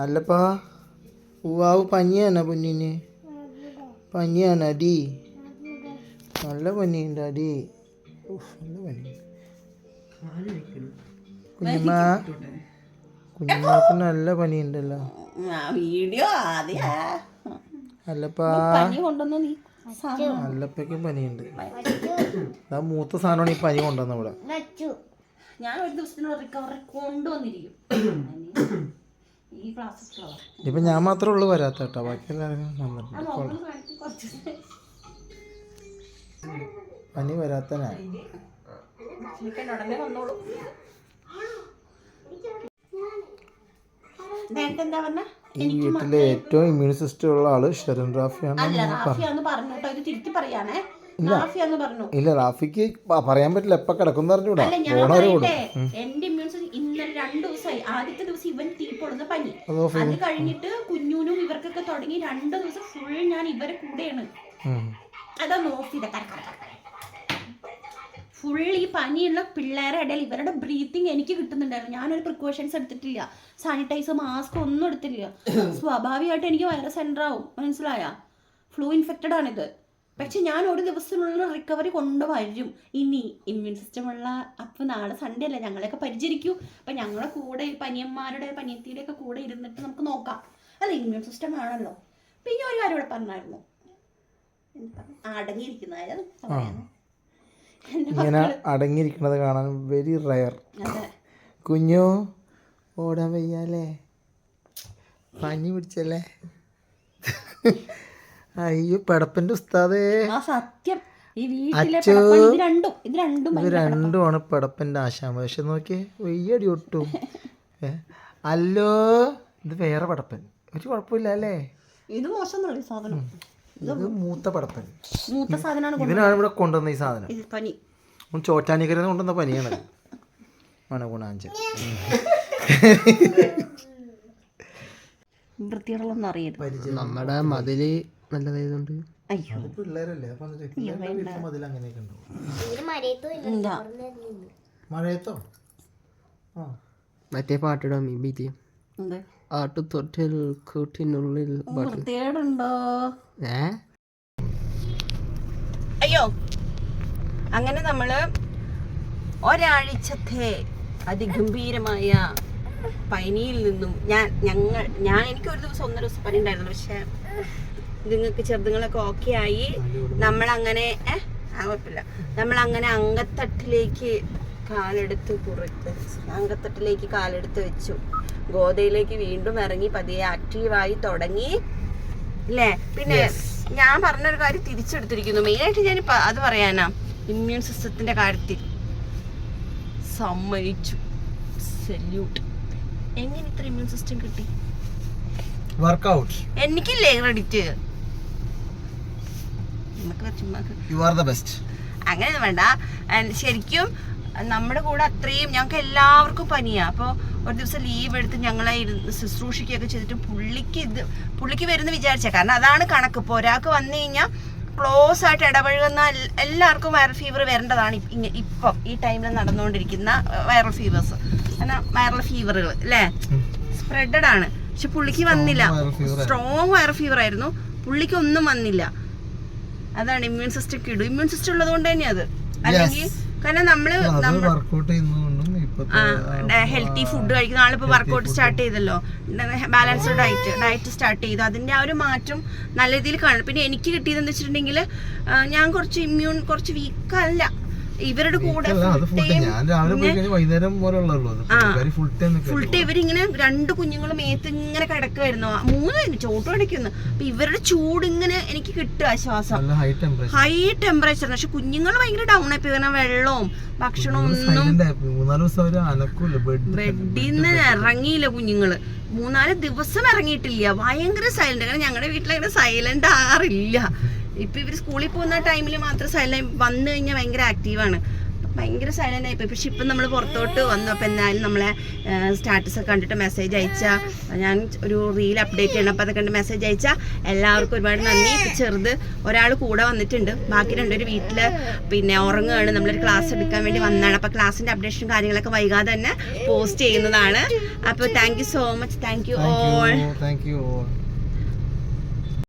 അല്ലപ്പാ. ഉവാവ് പനിയാണോ പൊന്നിന്? പഞ്ഞിയാണ് അടി? നല്ല പനിയുണ്ട് അടി. ഉഫ്, നല്ല പനി കുഞ്ഞമ്മ കുഞ്ഞമ്മക്ക് നല്ല പനിയുണ്ടല്ലോ. വീഡിയോ ആദ്യ. അല്ലപ്പാ. അല്ലപ്പയ്ക്കും പനിയുണ്ട്. ആ മൂത്ത സാധനമാണ് ഈ പനി കൊണ്ടുവന്ന ഇവിടെ. ഞാൻ ഒരു ദിവസത്തിന് റിക്കവറി കൊണ്ടുവന്നിരിക്കും. ഈ ക്ലാസ് ഇപ്പൊ ഞാൻ മാത്രമേ ഉള്ളൂ വരാത്ത കേട്ടോ ബാക്കി എല്ലാവരും വന്നിട്ടുണ്ട് പനി വരാത്തനാ? ഉടനെ വന്നോളൂ. ഈ വീട്ടിലെ ഏറ്റവും ഇമ്മ്യൂൺ സിസ്റ്റം ഉള്ള ആൾ ഷെറിൻ റാഫിയാണ് പറഞ്ഞു തിരുത്തി പറയാനേ പറഞ്ഞു. ഇല്ല റാഫിക്ക് പറയാൻ പറ്റില്ല. എപ്പ കിടക്കും പറഞ്ഞൂടാ പോണവരെ കൂടും പറയട്ടെ എന്റെ ഇമ്മ്യൂൺ ഇന്നലെ രണ്ടു ദിവസമായി. ആദ്യത്തെ ദിവസം ഇവൻ തീപ്പൊളുന്ന പനി. അത് കഴിഞ്ഞിട്ട് കുഞ്ഞുനും ഇവർക്കൊക്കെ തുടങ്ങി രണ്ടു ദിവസം ഫുൾ ഞാൻ ഇവരെ കൂടെയാണ്. അതാ നോക്കിയത് ഫുൾ ഈ പനിയുള്ള പിള്ളേരെ ഇടയിൽ ഇവരുടെ ബ്രീത്തിങ് എനിക്ക് കിട്ടുന്നുണ്ടായിരുന്നു. ഞാനൊരു പ്രിക്കോഷൻസ് എടുത്തിട്ടില്ല. സാനിറ്റൈസർ മാസ്ക് ഒന്നും എടുത്തില്ല സ്വാഭാവികമായിട്ട് എനിക്ക് വൈറസ് എന്റർ ആവും. മനസ്സിലായ? ഫ്ലൂ ഇൻഫെക്റ്റഡ് ആണിത്. പക്ഷെ ഞാൻ ഒരു ദിവസത്തിനുള്ള റിക്കവറി കൊണ്ടുവരും. ഇനി ഇമ്മ്യൂൺ സിസ്റ്റം ഉള്ള അപ്പം നാളെ സൺഡേ അല്ലേ? ഞങ്ങളെയൊക്കെ പരിചരിക്കൂ. അപ്പം ഞങ്ങളെ കൂടെ പനിയന്മാരുടെ പനിയത്തിയുടെ ഒക്കെ കൂടെ ഇരുന്നിട്ട് നമുക്ക് നോക്കാം. അല്ല ഇമ്മ്യൂൺ സിസ്റ്റം ആണല്ലോ. പിന്നെ ഒരു കാര്യം ഇവിടെ പറഞ്ഞായിരുന്നു. അടങ്ങിയിരിക്കുന്നതായത് ഇങ്ങനെ അടങ്ങിയിരിക്കുന്നത് കാണാൻ വെരി റയർ കുഞ്ഞു ഓടാൻ വയ്യാലേ പനി പിടിച്ചല്ലേ? അയ്യോ പടപ്പന്റെ ഉസ്താദേ. ആ സത്യം. ഈ വീട്ടിലെ ഇത് രണ്ടും. ഇത് രണ്ടും ഇത് രണ്ടുമാണ് പടപ്പന്റെ ആശാമ പക്ഷെ നോക്കിയേ വയ്യടി ഒട്ടും. അല്ലോ ഇത് വേറെ പടപ്പൻ. ഒരു കുഴപ്പമില്ല അല്ലേ? ഇത് മോശം സാധനം. ഇത് മൂത്ത പടപ്പൻ. മൂത്ത സാധനമാണ് ഇതിനാണ് ഇവിടെ കൊണ്ടുവന്ന ഈ സാധനം. ഇത് പനി. ചോറ്റാനിക്കരന്ന് കൊണ്ടുവന്ന പനിയാണ്. മണഗുണാഞ്ചൻ വൃത്തികളൊന്നും അറിയരുത്. നമ്മുടെ മതിൽ നല്ലതായതുകൊണ്ട്. അയ്യോ. പിള്ളേരല്ലേ? അപ്പൊ മതിൽ അങ്ങനെയൊക്കെ ഉണ്ടാവും ഇല്ല മഴയത്തോ? ആ. മറ്റേ പാട്ടിടാം ഈ ബി എന്ത്? ആട്ടുതൊട്ടിൽ കൂട്ടിനുള്ളിൽ ഏ? അയ്യോ. അങ്ങനെ നമ്മൾ ഒരാഴ്ചത്തെ അതിഗംഭീരമായ പനിയിൽ നിന്നും ഞാൻ ഞങ്ങൾ ഞാൻ എനിക്ക് ഒരു ദിവസം ഒന്നര ദിവസം പനി ഉണ്ടായിരുന്നു പക്ഷെ ഇതുങ്ങൾക്ക് ചെറുതുങ്ങളൊക്കെ ഓക്കെ ആയി. നമ്മളങ്ങനെ ഏഹ് ആ കുഴപ്പമില്ല. നമ്മളങ്ങനെ അങ്കത്തട്ടിലേക്ക് കാലെടുത്ത് പുറത്ത് അങ്കത്തട്ടിലേക്ക് കാലെടുത്ത് വെച്ചു. ഗോതയിലേക്ക് വീണ്ടും ഇറങ്ങി പതിയെ ആക്റ്റീവായി തുടങ്ങി. അല്ലേ പിന്നെ ഞാൻ പറഞ്ഞൊരു കാര്യം തിരിച്ചെടുത്തിരിക്കുന്നു. മെയിനായിട്ട് ഞാൻ അത് പറയാനാ. ഇമ്മ്യൂൺ സിസ്റ്റത്തിന്റെ കാര്യത്തിൽ സമ്മതിച്ചു. സല്യൂട്ട് എങ്ങനെ ഇത്ര ഇമ്മ്യൂൺ സിസ്റ്റം കിട്ടി? Workout എനിക്കില്ലേ credit you are the best അങ്ങനെ വേണ്ട. ശരിക്കും നമ്മുടെ കൂടെ അത്രയും ഞങ്ങൾക്ക് എല്ലാവർക്കും പനിയാ. അപ്പോൾ ഒരു ദിവസം ലീവ് എടുത്ത് ഞങ്ങളെ ഇരുന്ന് ശുശ്രൂഷിക്കുകയൊക്കെ ചെയ്തിട്ട് പുള്ളിക്ക് ഇത് പുള്ളിക്ക് വരുന്ന വിചാരിച്ച. കാരണം അതാണ് കണക്ക്. ഇപ്പോൾ ഒരാൾക്ക് വന്നു കഴിഞ്ഞാൽ ക്ലോസ് ആയിട്ട് ഇടപഴകുന്ന എല്ലാവർക്കും വൈറൽ ഫീവർ വരേണ്ടതാണ് ഇപ്പ- ഈ ടൈമിൽ നടന്നുകൊണ്ടിരിക്കുന്ന വൈറൽ ഫീവേഴ്സ് അങ്ങനെ വൈറൽ ഫീവറുകൾ അല്ലേ സ്പ്രെഡഡ് ആണ്. പക്ഷെ പുള്ളിക്ക് വന്നില്ല. സ്ട്രോങ് വൈറൽ ഫീവർ ആയിരുന്നു. പുള്ളിക്ക് ഒന്നും വന്നില്ല. അതാണ് ഇമ്മ്യൂൺ സിസ്റ്റം കിടും ഇമ്മ്യൂൺ സിസ്റ്റം ഉള്ളത് കൊണ്ട് തന്നെ അത്. അല്ലെങ്കിൽ കാരണം നമ്മൾ ഹെൽത്തി ഫുഡ് കഴിക്കുന്ന ആളിപ്പോ വർക്കൗട്ട് സ്റ്റാർട്ട് ചെയ്തല്ലോ. ബാലൻസ്ഡ് ഡയറ്റ് ഡയറ്റ് സ്റ്റാർട്ട് ചെയ്തു. അതിന്റെ ആ ഒരു മാറ്റം നല്ല രീതിയിൽ കാണും. പിന്നെ എനിക്ക് കിട്ടിയതെന്ന് വെച്ചിട്ടുണ്ടെങ്കിൽ ഞാൻ കുറച്ച് ഇമ്മ്യൂൺ കുറച്ച് വീക്ക് അല്ല. ഇവരുടെ കൂടെ ഫുൾ ടൈം ഇവരിങ്ങനെ രണ്ട് കുഞ്ഞുങ്ങളും മേത്ത് ഇങ്ങനെ കിടക്കുമായിരുന്നു മൂന്ന് ചോട്ട് കിടക്കുന്നു അപ്പൊ ഇവരുടെ ചൂട് ഇങ്ങനെ എനിക്ക് കിട്ടുക ശ്വാസം ഹൈ ടെമ്പറേച്ചർ പക്ഷെ കുഞ്ഞുങ്ങൾ ഭയങ്കര ഡൗൺ ആയി കാരണം വെള്ളവും ഭക്ഷണവും ഒന്നും ബെഡിൽ നിന്ന് ഇറങ്ങിയില്ല കുഞ്ഞുങ്ങൾ. മൂന്നാൽ ദിവസം ഇറങ്ങിയിട്ടില്ല. ഭയങ്കര സൈലന്റ് കാരണം ഞങ്ങളുടെ വീട്ടിലങ്ങനെ സൈലന്റ് ആറില്ല. ഇപ്പൊ ഇവർ സ്കൂളിൽ പോകുന്ന ടൈമിൽ മാത്രം സൈലന്റ് വന്നു കഴിഞ്ഞാൽ ഭയങ്കര ആക്റ്റീവാണ് ഭയങ്കര സൈലന്റ് ആയിപ്പോയി പക്ഷെ ഇപ്പം നമ്മൾ പുറത്തോട്ട് വന്നു. അപ്പം എന്തായാലും നമ്മളെ സ്റ്റാറ്റസ് ഒക്കെ കണ്ടിട്ട് മെസ്സേജ് അയച്ച ഞാൻ ഒരു റീൽ അപ്ഡേറ്റ് ചെയ്യണം. അപ്പം അത് കണ്ട് മെസ്സേജ് അയച്ച എല്ലാവർക്കും ഒരുപാട് നന്ദി. ചെറുത് ഒരാൾ കൂടെ വന്നിട്ടുണ്ട്. ബാക്കി രണ്ടുപേര് വീട്ടിൽ പിന്നെ ഉറങ്ങുകയാണ്. നമ്മളൊരു ക്ലാസ് എടുക്കാൻ വേണ്ടി വന്നതാണ്. അപ്പോൾ ക്ലാസ്സിന്റെ അപ്ഡേഷനും കാര്യങ്ങളൊക്കെ വൈകാതെ തന്നെ പോസ്റ്റ് ചെയ്യുന്നതാണ്. അപ്പോൾ thank you so much thank you all thank you